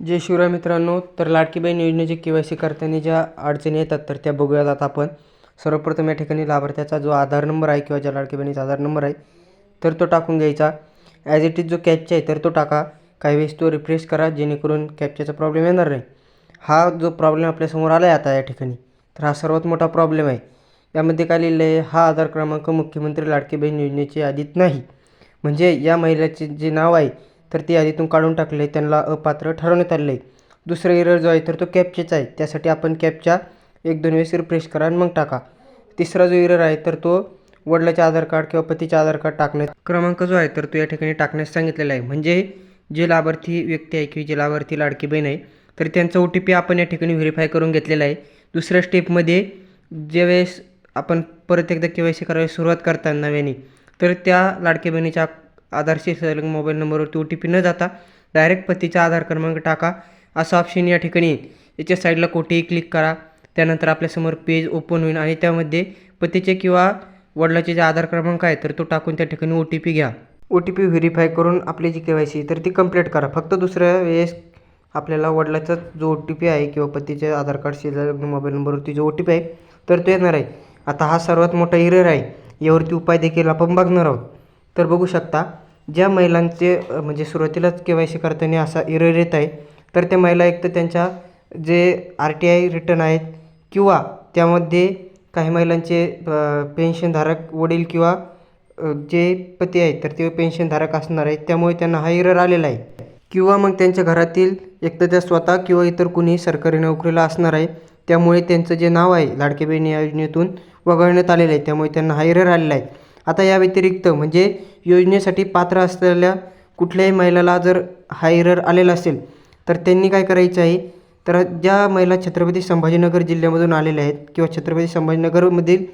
जय शिवराय मित्रांनो तर लाडकी बहीण के Y C करताना ज्या अडचणी येतात तर त्या बघूयात आता आपण. सर्वप्रथम या ठिकाणी लाभार्थ्याचा जो आधार नंबर आहे किंवा ज्या लाडकी बहिणीचा आधार नंबर आहे तर तो टाकून घ्यायचा. ॲज इट इज जो कॅपचा आहे तर तो टाका. काही वेळेस तो रिफ्रेश करा जेणेकरून कॅपच्याचा प्रॉब्लेम येणार नाही. हा जो प्रॉब्लेम आपल्यासमोर आला आहे आता या ठिकाणी तर हा सर्वात मोठा प्रॉब्लेम आहे. यामध्ये काय लिहिलं आहे हा आधार क्रमांक मुख्यमंत्री लाडकी बहीण योजनेची यादीत नाही. म्हणजे या महिलेचे जे नाव आहे तर ते यादीतून काढून टाकले आहे त्यांना अपात्र ठरवण्यात आलेलं आहे दुसरा एरर जो आहे तर तो कॅपचेचा आहे. त्यासाठी आपण कॅपच्या एक दोन वेळेस रिफ्रेश करा आणि मग टाका. तिसरा जो एरर आहे तर तो वडिलाचे आधार कार्ड किंवा पतीचे आधार कार्ड टाकण्यात क्रमांक जो आहे तर तो या ठिकाणी टाकण्यास सांगितलेला आहे. म्हणजे जे लाभार्थी व्यक्ती आहे किंवा जे लाभार्थी लाडकी बहीण आहे तर त्यांचा ओ टी पी आपण या ठिकाणी व्हेरीफाय करून घेतलेला आहे. दुसऱ्या स्टेपमध्ये ज्यावेळेस आपण परत एकदा के वाय सी करायला सुरुवात करता नव्याने तर त्या लाडकी बहिणीच्या आधारशी संलग्न मोबाईल नंबरवरती ओ टी पी न जाता डायरेक्ट पतीचा आधार क्रमांक टाका. असं ऑप्शन या ठिकाणी येईल याच्या साईडला कोठेही क्लिक करा. त्यानंतर आपल्यासमोर पेज ओपन होईल आणि त्यामध्ये पतीचे किंवा वडिलाचे जे आधार क्रमांक आहे तर तो टाकून त्या ठिकाणी ओ टी पी घ्या. ओ टी पी व्हेरीफाय करून आपली जी के वाय सी तर ती कंप्लीट करा. फक्त दुसऱ्या वेळेस आपल्याला वडिलाचा जो ओ टी पी आहे किंवा पतीचे आधार कार्डशी संलग्न मोबाईल नंबरवरती जो ओ टी पी आहे तर तो येणार आहे. आता हा सर्वात मोठा एरर आहे. यावरती उपाय देखील आपण बघणार आहोत. तर बघू शकता ज्या महिलांचे म्हणजे सुरुवातीलाच के वाय सी करताना असा एरर येत आहे तर त्या महिला एक तर त्यांच्या जे आर टी आय रिटर्न आहेत किंवा त्यामध्ये काही महिलांचे पेन्शनधारक वडील किंवा जे पती आहेत तर ते पेन्शनधारक असणार आहेत. त्यामुळे त्यांना हा एरर आलेला आहे. किंवा मग त्यांच्या घरातील एक तर त्या स्वतः किंवा इतर कुणी सरकारी नोकरीला असणार आहे. त्यामुळे त्यांचं जे नाव आहे लाडके बहिणी या योजनेतून वगळण्यात आलेलं आहे. त्यामुळे त्यांना हा एरर आलेला आहे. आता या व्यतिरिक्त म्हणजे योजनेसाठी पात्र असलेल्या कुठल्याही महिलाला जर हा एरर आलेला असेल तर त्यांनी काय करायचं आहे? तर ज्या महिला छत्रपती संभाजीनगर जिल्ह्यामधून आलेल्या आहेत किंवा छत्रपती संभाजीनगरमधील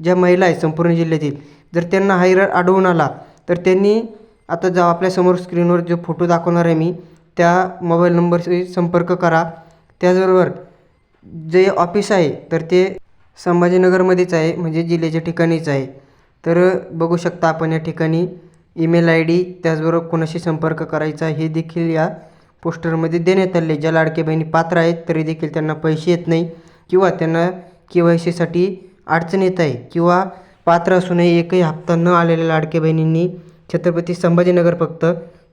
ज्या महिला आहेत संपूर्ण जिल्ह्यातील जर त्यांना हा एरर आढळून आला तर त्यांनी आता जो आपल्यासमोर स्क्रीनवर जो फोटो दाखवणार आहे मी त्या मोबाईल नंबरशी संपर्क करा. त्याचबरोबर जे ऑफिस आहे तर ते संभाजीनगरमध्येच आहे म्हणजे जिल्ह्याच्या ठिकाणीच आहे. तर बघू शकता आपण या ठिकाणी ईमेल आय डी त्याचबरोबर कोणाशी संपर्क करायचा हे देखील या पोस्टरमध्ये देण्यात आले. ज्या लाडक्या बहिणी पात्र आहेत तरी देखील त्यांना पैसे येत नाही किंवा त्यांना के वाय सीसाठी अडचण येत आहे किंवा पात्र असूनही एकही हप्ता न आलेल्या लाडक्या बहिणींनी छत्रपती संभाजीनगर फक्त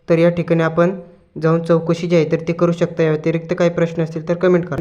तर या ठिकाणी आपण जाऊन चौकशी जी आहे तर ती करू शकता. या व्यतिरिक्त काही प्रश्न असतील तर कमेंट करा.